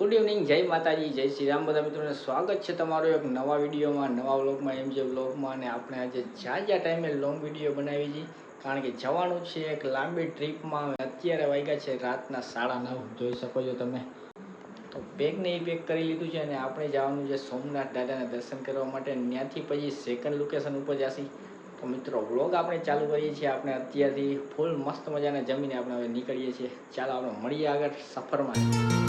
Good evening, જય માતાજી, જય શ્રી રામ. બધા મિત્રોને સ્વાગત છે તમારો એક નવા વિડીયોમાં, નવા વ્લોગમાં, એમ જે વ્લોગમાં. અને આપણે આજે જ્યાં જ્યાં ટાઈમે લોંગ વીડિયો બનાવી છે, કારણ કે જવાનું છે એક લાંબી ટ્રીપમાં અત્યારે વાગ્યા છે રાતના સાડા નવ, જોઈ શકો છો તમે. તો બેગને એ પેક કરી લીધું છે અને આપણે જવાનું છે સોમનાથ દાદાના દર્શન કરવા માટે. ત્યાંથી પછી સેકન્ડ લોકેશન ઉપર જશી. તો મિત્રો, વ્લોગ આપણે ચાલુ કરીએ છીએ. આપણે અત્યારથી ફૂલ મસ્ત મજાના જમીને આપણે હવે નીકળીએ છીએ. ચાલો આપણે મળીએ આગળ સફરમાં.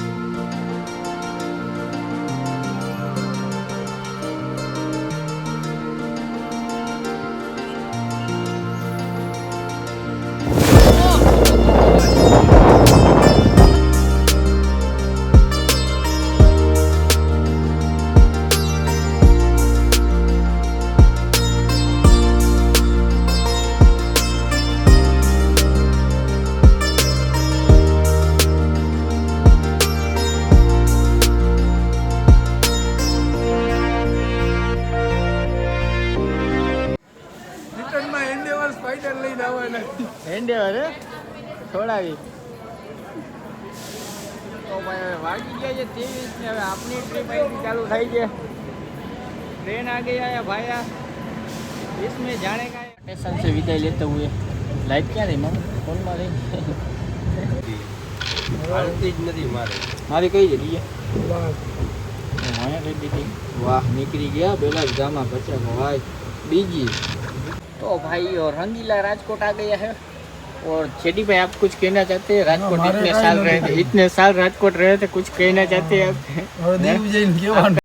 स्टेशन से विदाई लेते हुए लाइट ક્યાં રહી મામા ફોનમાં રહી હાલતી જ નથી મારે મારી કઈ જતી અહીંયા કઈ દીધી વાહ નીકળી ગયા बेला जामा बचा भाई बीजी तो भाई और रंगीला राजकोट आ गया है और चेडी भाई आप कुछ कहना चाहते हैं राजकोट हमारे इतने काई साल रहे नहीं। थे इतने साल राजकोट रहे थे कुछ कहना चाहते हैं आप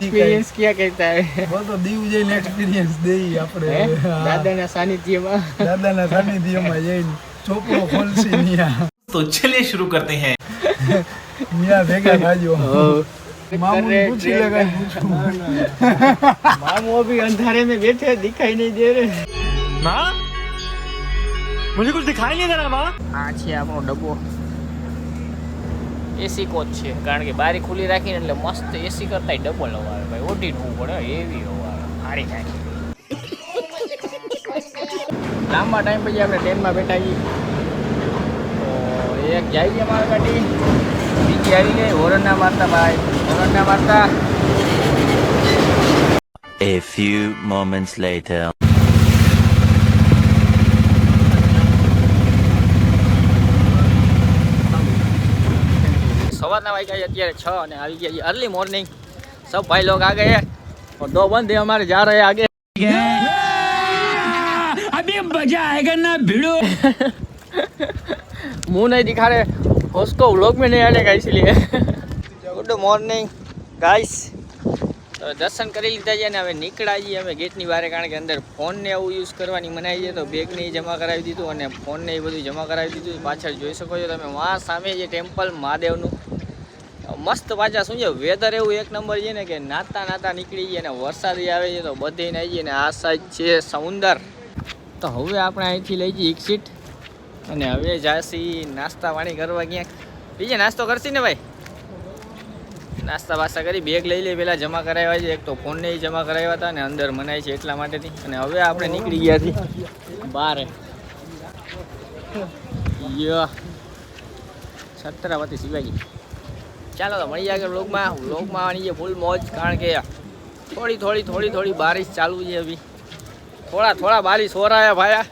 હવે દીવ જઈને કહેવાનું एक्सपीरियंस क्या कहता है બસ તો દીવ જઈને એક્સપિરિયન્સ દેઈ આપણે હે? હા. દાદાના સાનિધ્યમાં દાદાના સાનિધ્યમાં જઈને ચોપડો ખોલશી નિયા तो चलिए शुरू करते हैं નિયા ભેગા થાજો મામુને करे પૂછી લે ट्रेन કાંઈ પૂછવું मामू अभी अंधारे में बैठे हैं, दिखाई नहीं दे रहे माँ मुझे कुछ दिखाई नहीं दे रहा माँ આ છે આપણો ડબ્બો એસી કોચ છે. કારણ કે બારી ખુલ્લી રાખીને એટલે મસ્ત એસી કરતા ડબલ હવા ભાઈ. ઓઢી ઢવું પડે એવી હવા આવે. હારી નાખી. લાંબા ટાઈમ પછી આપણે ટ્રેનમાં બેઠા છીએ એક જાય છે મારી ગાડી બીજી આવી ગઈ હોરણના મારતા ભાઈ. હોરણના મારતા. A few moments later. સવારના વાગ્યા છે અત્યારે છ અને આવી ગયા છે अर्ली मॉर्निंग सब भाई लोग आ गए हैं और दो बंदे हमारे जा रहे हैं आगे अभी मजा आएगा ना भिड़ो मुंह नहीं दिखा रहे उसको व्लॉग में नहीं आने का इसलिए ગુડ મોર્નિંગ ગાઈસ તો દર્શન કરી લીધા છે અને હવે નીકળ્યા છીએ અમે ગેટની બહાર કારણ કે અંદર ફોનને એવું યુઝ કરવાની મનાઈ છે તો બેગને ઈ જમા કરાવી દીધું અને ફોનને એ બધું જમા કરાવી દીધું પાછળ જોઈ શકો છો તમે વાં સામે જે ટેમ્પલ મહાદેવનું મસ્ત પાછા શું છે વેધર એવું એક નંબર છે ને કે નાતા નાતા નીકળી જઈએ અને વરસાદ આવે છે તો બધી આવી જઈએ અને આ સાઈડ છે સમુંદર. તો હવે આપણે અહીંથી લઈ જઈએ એક્સિટ અને હવે જાસી નાસ્તા પાણી કરવા ક્યાંક. બીજે નાસ્તો કરશી ને ભાઈ? નાસ્તા બાસ્તા કરી બેગ લઈ લે પેલા જમા કરાવ્યા છે. એક તો ફોનને જમા કરાવ્યા હતા અને અંદર મનાય છે એટલા માટેથી. અને હવે આપણે નીકળી ગયા છીએ બહાર યા છત્રાવતી શિવાજી. ચાલો તો મળીએ આગળ વ્લોગમાં વ્લોગમાં આવવાની છે ફૂલ મોજ કારણ કે થોડી થોડી થોડી થોડી બારિશ ચાલુ છે અભી थोड़ा थोड़ा बारिश हो रहा है भाया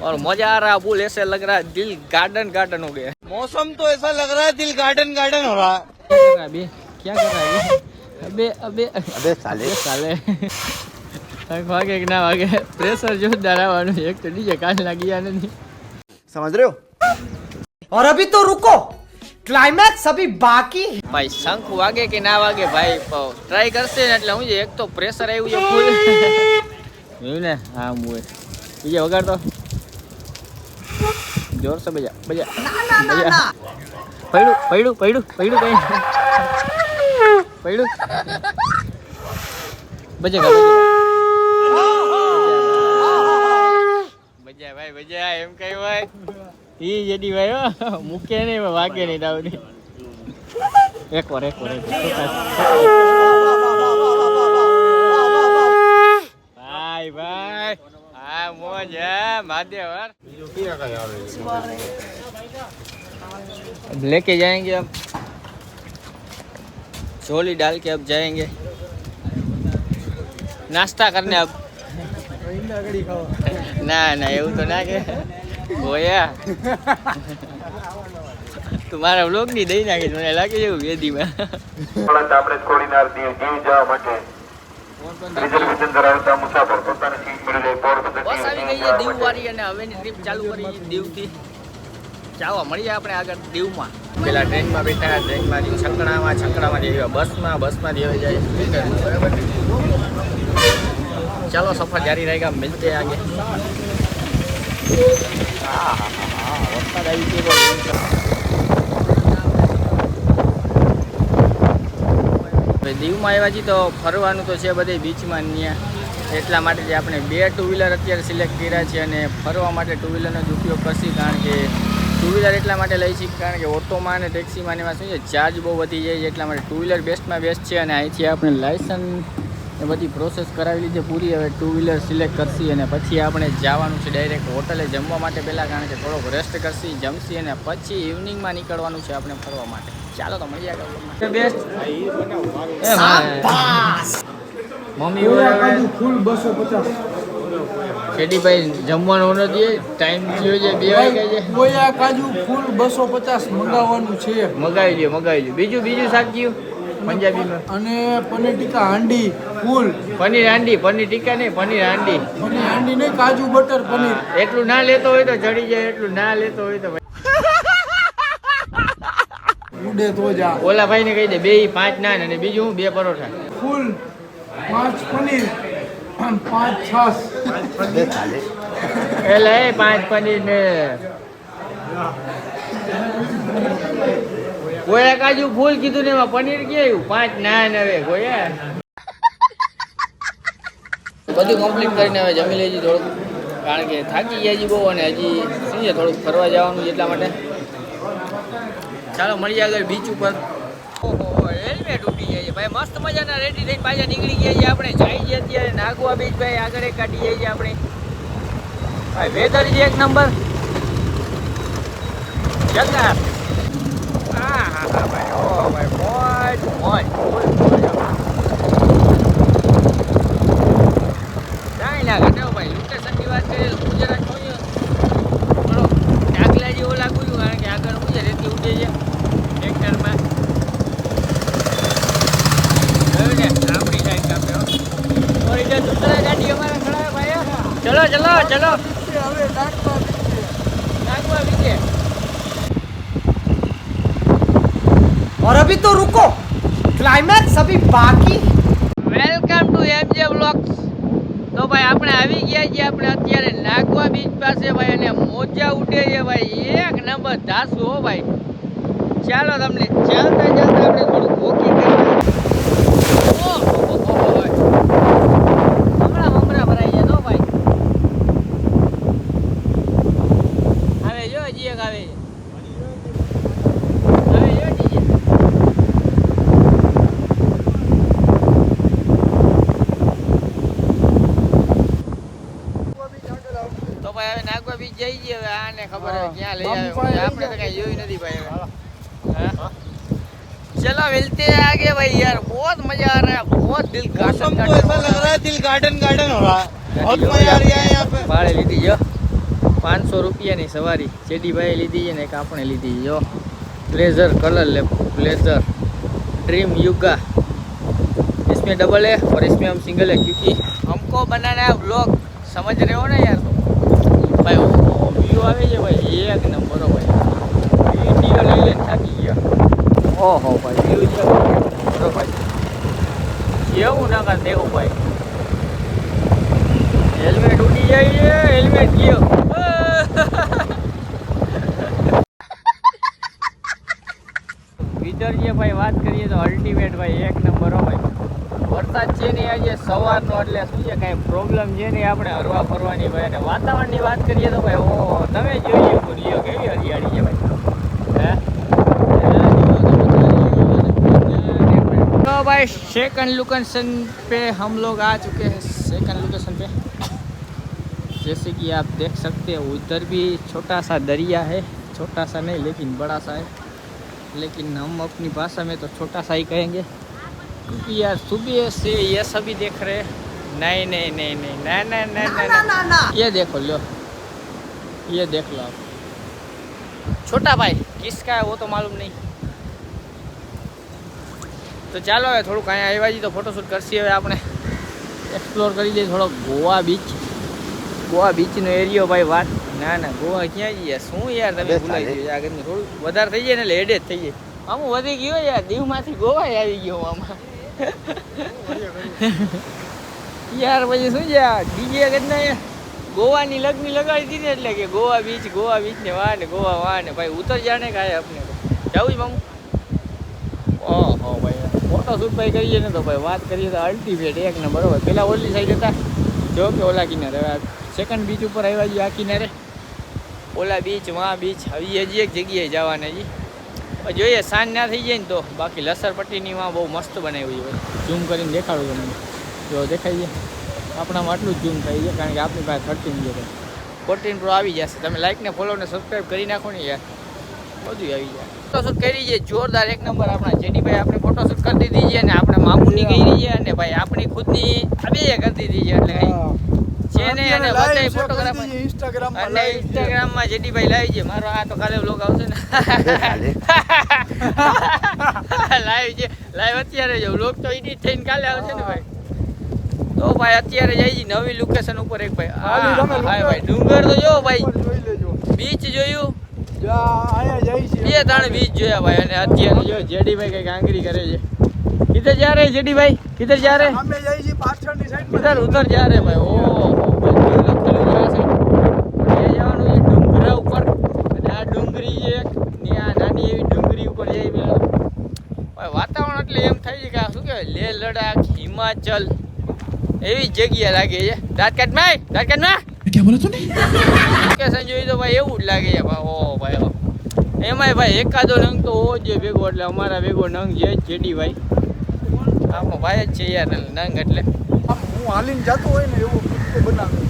और मजा आ रहा है फुल ऐसे लग रहा है दिल गार्डन गार्डन हो गया मौसम तो ऐसा लग रहा है दिल गार्डन गार्डन हो रहा क्या कर रहा है अभी क्या कर रहा है ये? अबे अबे अबे साले साले તક વાગે કે ના વાગે પ્રેશર જોરદાર આવવાનું છે. એક તો ડીજે કાલ લાગી ગયા નથી समझ रहे हो और अभी તો रुको ક્લાઇમેક્સ સભી બાકી ભાઈ શંખ વાગે કે ના વાગે ભાઈ ટ્રાય કરશે ને એટલે હું જે એક તો પ્રેશર આવ્યું છે ફૂલ જોયું ને? હા મુએ બીજે વગાડતો. જોર સે બજા. બજા બજા. પડ્યું પૈડું પૈડું પૈડું કઈ પૈડું. બજે બજા. ભાઈ બજા એમ કઈ ભાઈ ઈ જેડી ભાઈ હો. મૂકે નહીં વાગે નહીં દાવની એક વાર એક વાર એક વાર. ભાઈ ભાઈ હા મોજ હે મહાદેવ હર अब लेके जाएंगे अब झोली डाल के अब जाएंगे नाश्ता करने अब ઈંડા કઢી ખાવા ના ના એવું તો ના કે બોયા તમારા વ્લોગની દઈ નાખી મને લાગે છે વેદી માં આપણે છોડીને આરતી જીવ જવા માટે ડીઝલ ધરાવતા મુસાફર પોતાની સીટ મળી જાય પોરબંદર બસ આવી ગઈ છે દીવ વાળી અને હવેની ટ્રીપ ચાલુ કરી દીવથી ચાલો મળીએ આપણે આગળ દીવમાં. પેલા ટ્રેનમાં બેઠા ટ્રેનમાં જેવું છકડામાં છકડામાં જેવી બસમાં બસમાં જેવી જાય. ચાલો સફર જારી રહેગા મિલતે આગે હા હા વરસાદ આવી ગયો દીવમાં આવ્યા છીએ તો ફરવાનું તો છે બધે બીચમાં ત્યાં. એટલા માટે જે આપણે બે ટુ વ્હીલર અત્યારે સિલેક્ટ કર્યા છે અને ફરવા માટે ટુ વ્હીલરનો જ ઉપયોગ કરશી કારણ કે ટુ વ્હીલર એટલા માટે લઈ છીએ કારણ કે ઓટોમાં અને ટેક્સીમાં એમાં શું છે ચાર્જ બહુ વધી જાય એટલા માટે ટુ વ્હીલર બેસ્ટમાં બેસ્ટ છે અને અહીંથી આપણે લાયસન્સ એ બધી પ્રોસેસ કરાવી લીધી પૂરી. હવે ટુ વ્હીલર સિલેક્ટ કરશી અને પછી આપણે જવાનું છે ડાયરેક્ટ હોટલે જમવા માટે પહેલાં કારણ કે થોડોક રેસ્ટ કરશી જમશી અને પછી ઇવનિંગમાં નીકળવાનું છે આપણે ફરવા માટે. ચાલો તો મળી આગળ બેસ્ટ. મમ્મી ફૂલ બસો પચાસ. શેડીભાઈ જમવાનું નથી ટાઈમ થયો છે બે વાગ્યા છે. કાજુ ફૂલ બસો પચાસ મંગાવવાનું છે. મગાવી લ્યો મગાવી લ્યો. બીજું બીજું શાક પંજાબીમાં. અને પનીર ટીકા હાંડી ફૂલ. પનીર હાંડી પનીર ટીકા નહીં પનીર હાંડી. પનીર હાંડી નહીં કાજુ બટર પનીર. એટલું ના લેતો હોય તો ચડી જાય એટલું ના લેતો હોય તો ભાઈ. ઉડે તો જા. ઓલા ભાઈને કહી દે બે પાંચ નાન અને બીજું હું બે પરોઠા. ફૂલ પાંચ પનીર પાંચ છ એટલે એ પાંચ પનીર ને ગોયા કાજુ, ફૂલ કીધું ને એમાં પનીર ક્યાં પાંચ નાન હવે કોયા બધું કમ્પ્લીટ કરીને હવે જમી લેજી થોડુંક. કારણ કે થાકી ગયા હજી બહુ અને હજી શું છે, થોડુંક ફરવા જવાનું છે એટલા માટે. ચાલો, મળીએ આગળ બીચ ઉપર. ઓહો હેલ્મેટ ઉડી જાય છે. ભાઈ, મસ્ત મજાના રેડી થઈને પાછા નીકળી ગયા છીએ આપણે. જાય છે અત્યારે નાગવા બીચ ભાઈ, આગળ કાઢી જાય છે આપણે. ભાઈ વેધર છે એક નંબર. જગન્નાથ. ચલો ચલો ચલો હવે ડાકવા નાગવા બીજે और अभी तो रुको क्लाइमैक्स अभी बाकी વેલકમ ટુ એમજે બ્લોગ્સ તો ભાઈ આપણે આવી ગયા છીએ આપણે અત્યારે નાગવા બીચ પાસે ભાઈ અને મોજા ઉડે છે ભાઈ એક નંબર ધાસુ હો ભાઈ ચાલો તમને ચાલતા ચાલતા આપણે गार्डन तो ऐसा लग रहा है दिल गार्डन गार्डन हो रहा है बहुत मजा आ रही है यहाँ पे ભાડે લીધી જો પાંચસો રૂપિયાની સવારી ચેડીભાઈ લીધી છે ને એક આપણે લીધી છે જો ब्लेजर कलर ले ब्लेजर ड्रीम युगा इसमें डबल है और इसमें हम सिंगल है क्योंकि हमको बनाना है व्लॉग समझ रहे हो ना यार तुम भाई વ્યૂ આવે છે ભાઈ એક નંબર હો ભાઈ વિડીયો લઈ લઈને થાકી ગયા ઓહો ભાઈ વ્યૂ છે બરો ભાઈ કેવું ના કર, દેવું ભાઈ હેલ્મેટ ઉડી જાય છે હેલ્મેટ ગયો વિદર જે ભાઈ વાત કરીએ તો અલ્ટિમેટ ભાઈ, એક નંબર હો ભાઈ. વરસાદ છે ને આજે, સવારનો એટલે શું છે, કાંઈ પ્રોબ્લેમ છે નહીં આપણે હરવા ફરવાની ભાઈ. અને વાતાવરણની વાત કરીએ તો ભાઈ ઓ તમે જોઈએ લ્યો કેવી હરિયાળી છે तो सेकंड लोकेशन पे हम लोग आ चुके हैं सेकंड लोकेशन पे। जैसे कि आप देख सकते हो उधर भी छोटा सा दरिया है छोटा सा नहीं लेकिन बड़ा सा है। लेकिन हम अपनी भाषा में तो छोटा सा ही कहेंगे। क्योंकि यार सुबह से ये सभी देख रहे हैं। नहीं नहीं नहीं नहीं नहीं नहीं नहीं नहीं, नहीं। ये देखो लो। ये देख लो आप। छोटा भाई किसका है वो तो मालूम नहीं। તો ચાલો હવે થોડુંક અહીંયા આવ્યા છીએ તો ફોટોશૂટ કરશી હવે આપણે. એક્સપ્લોર કરી લઈએ થોડોક ગોવા બીચ ગોવા બીચનો એરિયો ભાઈ વાત. ના ના ગોવા ક્યાં જઈએ? શું યાર તમે ભૂલાઈ ગયું. આગળનું થોડું વધારે થઈ જાય ને એટલે હેડે જ થઈ જાય. આમ વધી ગયો યાર. દીવમાંથી ગોવા આવી ગયો આમાં. યાર પછી શું છે ડીજે કદના ગોવાની લગ્ન લગાડી દીધી એટલે કે ગોવા બીચ ગોવા બીચ ને વાહ ને ગોવા વાહ ને ભાઈ ઉતર જાણે કાંઈ આપણે જવું જ મામું. ઓહો ભાઈ. ફોટો શૂટ ભાઈ કરીએ ને તો ભાઈ વાત કરીએ તો અલ્ટિમેટ એક નંબર બરોબર પેલા ઓલી સાઈડ હતા. જો કે ઓલા કિનારે. સેકન્ડ બીચ ઉપર આવ્યા છીએ આ કિનારે. ઓલા બીચ વા બીચ હવે હજી એક જગ્યાએ જવાના છીએ જોઈએ, સાંજ ના થઈ જાય ને તો. બાકી લસરપટ્ટીની માં બહુ મસ્ત બનાવી છે ઝૂમ કરીને દેખાડું તમને જો દેખાય છે. આપણામાં આટલું જ ઝૂમ થઈ છે, કારણ કે આપણી પાસે થર્ટીન જે ફોર્ટીન પ્રો આવી જશે. તમે લાઇકને ને ફોલો ને સબસ્ક્રાઈબ કરી નાખો ને યાર. બધું આવી જાય. ફોટોશૂટ કરી છે જોરદાર એક નંબર આપણા જેડીભાઈ આપણે ફોટોશૂટ કરી દીધી છે અને આપણે મામુની કરી છે અને ભાઈ આપણી ખુદની બે કરી દીધી છે એટલે છે ને અને બધાય ફોટોગ્રાફર ઇન્સ્ટાગ્રામ અને ઇન્સ્ટાગ્રામમાં જેડીભાઈ લાવી છે. મારો આ તો કાલે વ્લોગ આવશે ને. લાઈવ છે. લાઈવ અત્યારે જો. વ્લોગ તો એડિટ થઈને કાલે આવશે ને ભાઈ. તો ભાઈ અત્યારે જાય નવી લોકેશન ઉપર એક ભાઈ. હા ભાઈ ડુંગર તો જો ભાઈ. બીચ જોયું. બે ત્રણ વીજ જોયા ભાઈ અને અત્યારે જો જેડીભાઈ કંઈક આંગરી કરે છે. કિધર જા જેડીભાઈ? કિધર જા રહે અમે જઈ પાછળની સાઈડ ઉધર ઉધર જા રહે ભાઈ? ઓ વાતાવરણ એટલે એમ થાય છે કે શું કહેવાય? લેહ લડાખ હિમાચલ એવી જગ્યા લાગે છે. દાંતકાટમાં દાંતકાટમાં છે બોલે તું લોકેશન જોઈ તો ભાઈ એવું જ લાગે છે ભાઈ ઓ ભાઈ એમાંય ભાઈ એકાદો રંગ તો હોવો જોઈએ ભેગો એટલે અમારા ભેગો નંગ જે જેડી ભાઈ. આમાં ભાઈ જ છે યાર નંગ એટલે. હું હાલીને જતો હોય ને એવું બનાવે.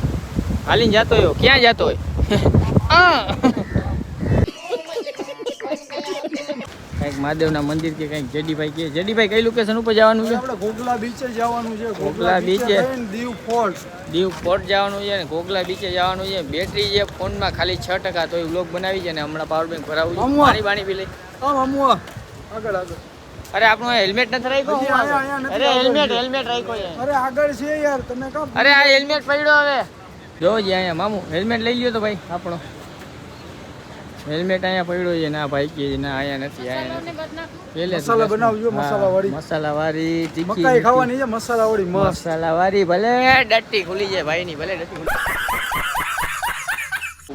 હાલીને જતો હોય ક્યાં જતો હોય? કંઈક મહાદેવના મંદિર કે કંઈક જડીભાઈ કે. જડીભાઈ કઈ લોકેશન ઉપર જવાનું છે? આપણે ઘોઘલા બીચે જવાનું છે ઘોઘલા બીચે દીવ ફોર્ટ દીવ પોર્ટ જવાનું છે ને ઘોઘલા બીચે જવાનું છે. બેટરી છે ફોનમાં ખાલી છ ટકા તો એ બ્લોક બનાવી છે ને હમણાં પાવર બેંક ભરાવું છે. પાણી પાણી પી લઈ. આગળ આગળ. અરે આપણું હેલ્મેટ નથી રાખ્યો? અરે હેલ્મેટ હેલ્મેટ રાખ્યો અરે આગળ છે યાર તમે કામ અરે આ હેલ્મેટ પડ્યો હવે. જો જે અહીંયા મામુ હેલ્મેટ લઈ લ્યો તો ભાઈ આપણો. હેલ્મેટ અહીંયા પડ્યો છે ના ભાઈ કે ના અહીંયા નથી અહીંયા નથી. પહેલે જ મસાલા વાળી મસાલા વાળી તીખી મકાઈ ખાવાની છે મસાલા વાળી મસાલા વાળી ભલે ડટ્ટી ખુલી જાય ભાઈ ની ભલે ડટ્ટી ખુલી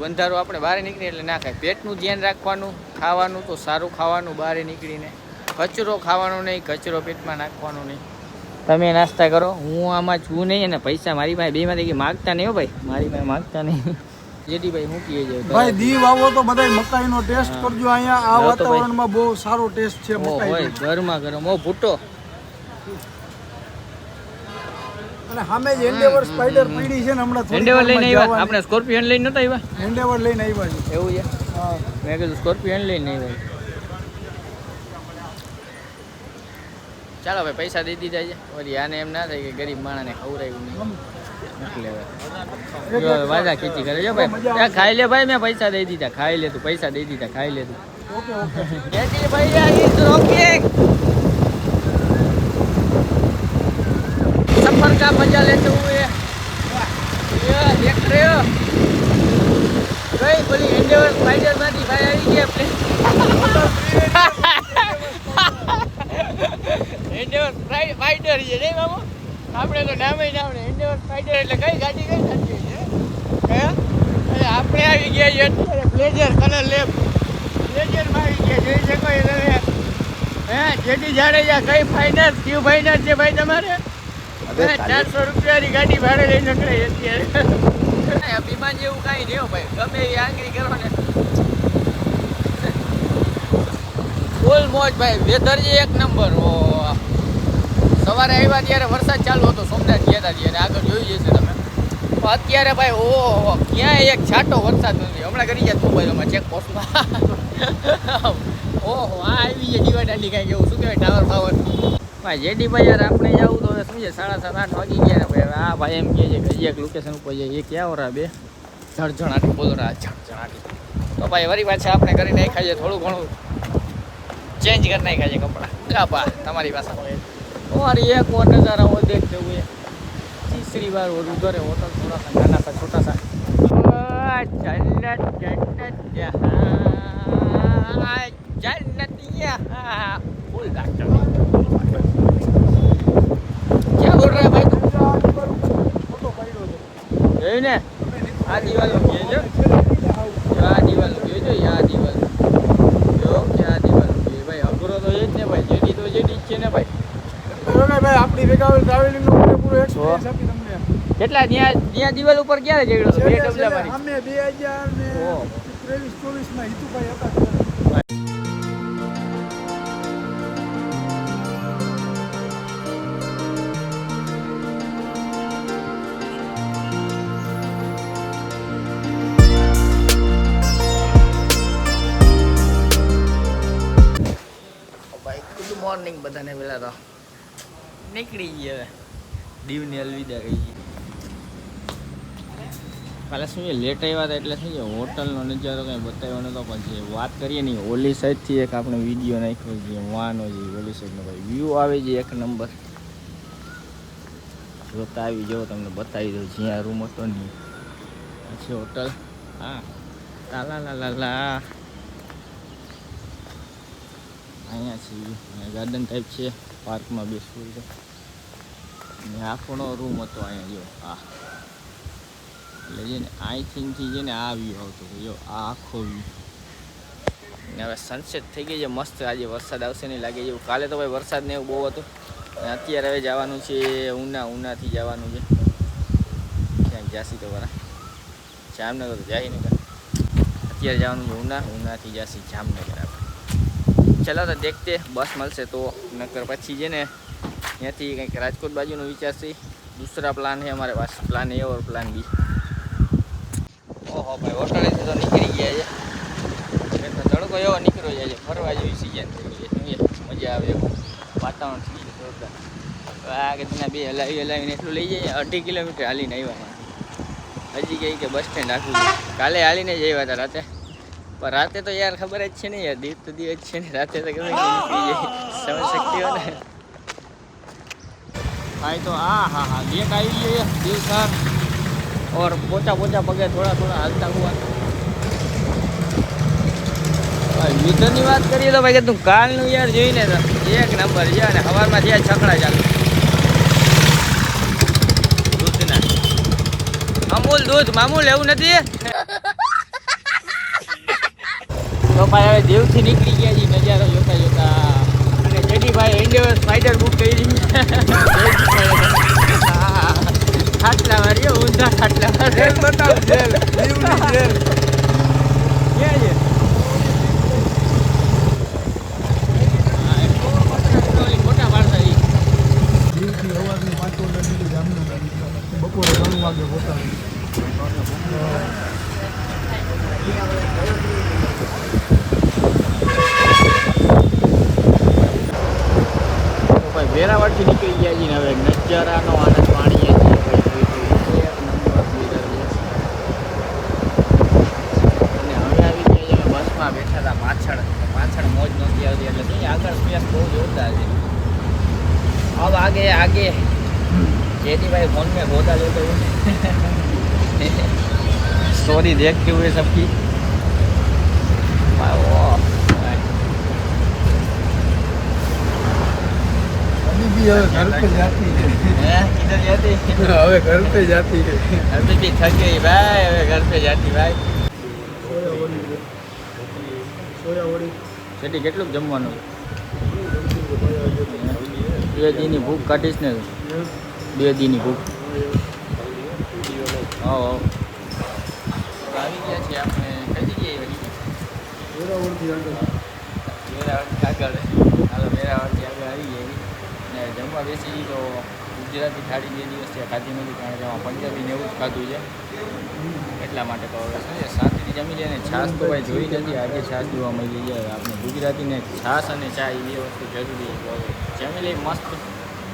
બંધારો આપણે બહાર નીકળીએ એટલે ના ખાય. પેટનું ધ્યાન રાખવાનું ખાવાનું તો સારું ખાવાનું બહાર નીકળીને. કચરો ખાવાનો નહીં કચરો પેટમાં નાખવાનો નહીં. તમે નાસ્તા કરો. હું આમાં છું નહીં અને પૈસા મારી પાસે બે માંથી માગતા નહીં હો ભાઈ. મારી પાસે માગતા નહીં. જેડી ભાઈ હું કહીએ છે ભાઈ દીવ આવો તો બધા મકાઈનો ટેસ્ટ કરજો. અહીંયા આ. વાતાવરણમાં બહુ સારો ટેસ્ટ છે મકાઈ ગરમા ગરમ. ઓ ભૂટો. અને સામે જ એન્ડેવર સ્પાઈડર પડી છે ને હમણાં થોડી એન્ડેવર લઈને આવ્યા? આપણે સ્કોર્પિયન લઈને નતા આવ્યા? એન્ડેવર લઈને આવ્યા છે. એવું છે? હા. મેં કીધું સ્કોર્પિયન લઈને આવ્યા ચાલો ભાઈ પૈસા દઈ દીધા છે. આને એમ ના થાય કે ગરીબ માણસને ખવડાવ્યું નહીં. એટલે હવે જો હવે વાજા ખેંચી કરે છે ભાઈ ત્યાં ખાઈ લે ભાઈ મેં પૈસા દઈ દીધા ખાઈ લે તું પૈસા દઈ દીધા ખાઈ લે તું ઓકે ઓકે ખેંચી ભાઈ આ ઇઝ રોકિંગ सफर का मजा लेते हुए ये देख रहे हो गई बोली एंडेवर स्पाइडर માંથી ભાઈ આવી ગયા પ્લે એન્ડેવર સ્પાઈડર છે નહીં બાબુ આપણે તો નામે નામ ને એન્ડેવર સ્પાઈડર એટલે કઈ ગાડી કઈ સાચી છે હે? અરે આપણે આવી ગયા છીએ અત્યારે બ્લેઝર કલર લેબ પ્લેઝરમાં આવી ગયા જોઈ શકો એ તમે. હે જેટી જાડેજા કઈ ફાઇનલ ક્યુ ફાઇનલ છે ભાઈ તમારે? ચારસો રૂપિયાની ગાડી ભાડે લઈ નીકળે અત્યારે. અભિમાન જેવું કાંઈ નહીં ભાઈ. ગમે એ આંગળી કરો ને. ફૂલ મોજ ભાઈ વેધર છે એક નંબર. ઓ. સવારે આવ્યા ત્યારે વરસાદ ચાલુ હતો, સોમનાથ ગયા હતા ત્યારે. આગળ જોઈ જશે તમે. અત્યારે ભાઈ, ઓ ક્યાંય એક છાંટો વરસાદ નથી. હમણાં કરી જાય મોબાઈલમાં ચેક પોસ્ટમાં ઓહો, આ આવી છે દીવા દાંડી કાંઈક એવું. શું કહેવાય, ટાવર પાવર ભાઈ જેડી ભાઈ યાર આપણે જવું તો શું છે, સાડા સાત, આઠ વાગી ગયા ને ભાઈ. આ ભાઈ એમ કહે છે કે એક લોકેશન ઉપર જઈએ. એ ક્યાં વરા બે? જણજણાટી બોલો રા જણજણાટી. તો ભાઈ વરી પાછા આપણે કરી નાખ્યા છે થોડું ઘણું. ચેન્જ કરી નાખ્યા છે કપડાં. ગાપા તમારી પાસે હોય और एक और नज़ारा वो देखते हुए तीसरी बार वो उधर है होटल थोड़ा सा गाना सा छोटा सा आ, जन्नत जन्नत यहाँ जन्नत यहाँ फुल डॉक्टर क्या बोल रहा है भाई तुम જોયું ને આ દિવાલ કહેજો આ દિવાલ કહેજો આ દિવાલ ભાઈ આપણી ભેગા ટ્રાવેલિંગ નો પૂરો એક્સપિરિયન્સ આપી તમને. કેટલા? ત્યાં ત્યાં દિવાલ ઉપર ક્યારે જઈડો છે બે ડબલા મારી. અમે ને ઓહ. ત્રેવીસ ચોવીસમાં હિતુભાઈ હતા ભાઈ ગુડ મોર્નિંગ બધાને વેલા તો. નીકળી ગઈ હવે. દીવને અલવિદા કહી ગઈ. કાલે શું છે લેટ આવ્યા હતા એટલે શું છે, હોટલનો નજારો કંઈ બતાવ્યો નતો પછી વાત કરીએ ને ઓલી સાઈડથી એક આપણે વીડિયો નાખ્યો છે વાનો જે ઓલી સાઈડનો ભાઈ. વ્યૂ આવે છે એક નંબર જોતા આવી જાઓ, તમને બતાવી દઉં, જ્યાં રૂમ હતો ને પછી હોટલ. હા. લા લા લા લા અહીંયા છે ગાર્ડન ટાઈપ છે. પાર્કમાં બેસવું છે. અને આખોનો રૂમ હતો અહીંયા, જો, આ. એટલે છે ને અહીંથી છે ને આ વ્યૂ આવતો જો, આ આખો વ્યૂ ને હવે સનસેટ થઈ ગઈ છે, મસ્ત આજે વરસાદ આવશે નહીં લાગે જેવું કાલે તો ભાઈ વરસાદ ને એવું બહુ હતું. અને અત્યારે હવે જવાનું છે ઉના, ઉનાથી જવાનું છે. ક્યાંક જાસી તો વરા. જામનગર તો જાય નગર અત્યારે જવાનું છે ઉના, ઉનાથી જાસી જામનગર આપણે. ચલો તો દેખતે, બસ મળશે તો નકર પછી છે ને ત્યાંથી કંઈક રાજકોટ બાજુનો વિચાર છે. દૂસરા પ્લાન છે અમારે pass. Plan A or plan B ઓહો, ભાઈ હોટલેથી તો નીકળી ગયા છે. એટલે તડકો એવો નીકળ્યો જાય છે ફરવા જેવી સિઝન થઈ ગઈ છે. જોઈએ મજા આવે એવું વાતાવરણ થઈ ગયું જોરદાર. હવે આ કે તને બે હલાવી હલાવીને એટલું લઈ જઈએ. અઢી કિલોમીટર હાલીને આવ્યા હજી કહી કે બસ સ્ટેન્ડ આખું છે. કાલે હાલીને જ આવ્યા હતા રાતે. પણ રાતે તો યાર ખબર જ છે ને યાર. દીવ તો દીવ જ છે ને. રાતે તો ગમે તે નીકળી જાય. સમજ શકતી હો ને. ભાઈ તો હા હા હા બેક આવી ગયો એ દિવસર ઓર પોચા પોચા પગે થોડા થોડા હાલતા હોવા. યુદ્ધની વાત કરીએ તો ભાઈ કે તું કાલનું યાર જોઈને એક નંબર છે અને સવારમાં ત્યાં છકડા ચાલુ. દૂધના. અમૂલ દૂધ, મામૂલ એવું નથી. તો ભાઈ હવે દેવથી નીકળી ગયા છે નજારો જોતા જોતા જેડીભાઈ એન્ડેવર સ્પાઈડર બુક કરી ખાટલા મારી ઊંધા ખાટલા મારી જેલ બતાવ જેલ. જીવની જેલ. ક્યાં છે? બપોરે એ વાગે મોટા પાડતા ઈ. દીવથી અવાજની પાંચો નદી જામનગર બપોરે ત્રણ વાગે પોતાનું તો ભાઈ વેરાવળથી નીકળી ગયા છીએ ને હવે નજારાનો આનંદ માણીએ છીએ ભાઈ જોઈ જોઈ. એક નંબર weather છે. અને હવે આવી ગયા છીએ અમે બસમાં બેઠા હતા પાછળ પાછળ મોજ નહોતી આવતી એટલે કઈ આગળ સ્પેસ બહુ જોરદાર છે अब आगे आगे जेठी भाई फोन में गोदा लेते हुए स्टोरी देखते हुए सबकी દીદી હવે ઘર પે જાતી છે. હવે ઘર પે જાતી છે. અમે બી થકી ભાઈ હવે ઘર પે જાતી ભાઈ. સેટી કેટલું જમવાનું? બે દીની ભૂખ કાઢીશ ને બે દીની ભૂખ. હા આવી ગયા છે આપણે કઈ જગ્યાએ વેરાવળથી આગળ. હાલો વેરાવળથી આગળ આવી ગયા જમવા બેસી તો ગુજરાતી થાળી બે દિવસ ત્યાં ખાધી નથી કારણ કે પંજાબી ને એવું જ ખાધું છે. એટલા માટે શું છે, શાંતિથી જમી જાય ને છાશ તો ભાઈ જોઈ નથી, આજે છાશ જોવા મળી જાય આપણે ગુજરાતીને છાશ અને ચા એ બે વસ્તુ જરૂરી છે. જમી લઈ મસ્ત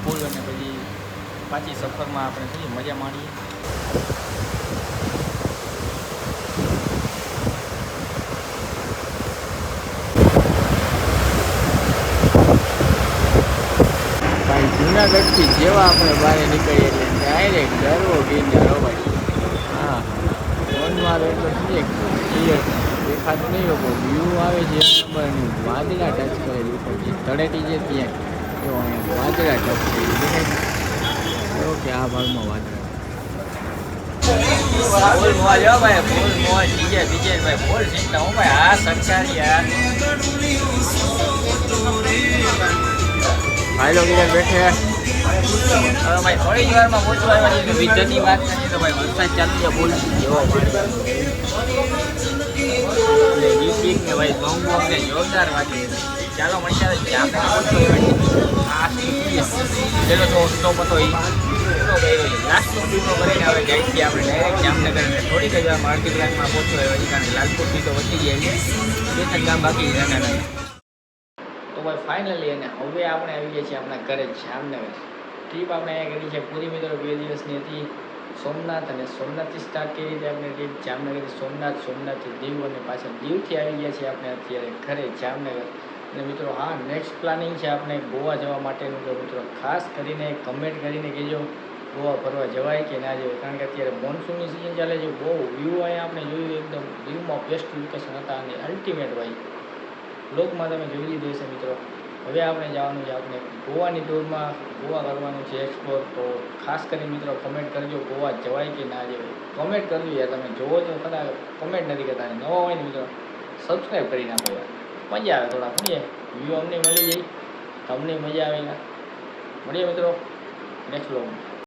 ફૂલ અને પછી પાછી સફરમાં આપણે મજા માણીએ ભાઈ જુનાગઢથી જેવા આપણે બહાર નીકળીએ એટલે ડાયરેક્ટ ગરવો ગિરનાર હો ભાઈ હા. ફોનમાં તો એટલો છે ક્લિયર દેખાતું નહીં લોકો વ્યૂ આવે છે એક નંબરનું વાદળા ટચ કરેલું ઉપર જે તળેટી છે ત્યાં તો અહીંયા વાદળા ટચ કરેલું દેખાય એવો કે આ ભાગમાં વાદળા. ફૂલ મોજ હો ભાઈ ફૂલ મોજ. ડીજે ડીજે ભાઈ ફૂલ સિસ્ટમ હું ભાઈ. આ સરકારી યાર. ભાઈ લોકો બેઠે. ચાલુ છે ચાલો મળી આવે છે આપણે પહોંચવા આવ્યા આ તો તો હતો એ પૂરો કર્યો લાસ્ટ પૂરો કરીને હવે જાય આપણે ડાયરેક્ટ જામનગર અને થોડીક જ પહોંચ્યો પહોંચવા આવ્યા છીએ, કારણ કે લાલપુરથી તો વધી ગયા છે. બે ગામ બાકી છે. નાના નાના તો ફાઇનલી અને હવે આપણે આવી ગયા છીએ આપણા ઘરે જામનગર. ટ્રીપ આપણે અહીંયા કરી છે. પૂરી મિત્રો, બે દિવસની હતી. સોમનાથ અને સોમનાથથી સ્ટાર્ટ કરી હતી આપણે ટ્રીપ જામનગરથી સોમનાથ, સોમનાથથી દીવ અને પાછા દીવથી આવી ગયા છીએ આપણે અત્યારે ઘરે જામનગર. અને મિત્રો, હા નેક્સ્ટ પ્લાનિંગ છે આપણે ગોવા જવા માટેનું. તો મિત્રો, ખાસ કરીને કમેન્ટ કરીને કહેજો, ગોવા ફરવા જવાય કે ના જવાય. કારણ કે અત્યારે મોન્સૂનની સિઝન ચાલે છે. બહુ વ્યૂ અહીંયા આપણે જોયું, એકદમ દીવમાં બેસ્ટ લોકેશન હતા અને અલ્ટિમેટ ભાઈ. બ્લોગમાં તમે જોઈ લીધું હશે મિત્રો. હવે આપણે જવાનું છે આપણે ગોવાની ટૂરમાં ગોવા કરવાનું છે એક્સપ્લોર તો ખાસ કરી મિત્રો કોમેન્ટ કરજો ગોવા જવાય કે ના જવાય. કમેન્ટ કરજો યાર, તમે જોવો તો ખરા કોમેન્ટ નથી કરતા. નવા હોય ને મિત્રો સબસ્ક્રાઈબ કરી નાખો યાર. મજા આવે થોડા સમજે વ્યૂ અમને મળી જાય. તમને મજા આવે મળીએ મિત્રો. નેક્સ્ટ બ્લોગમાં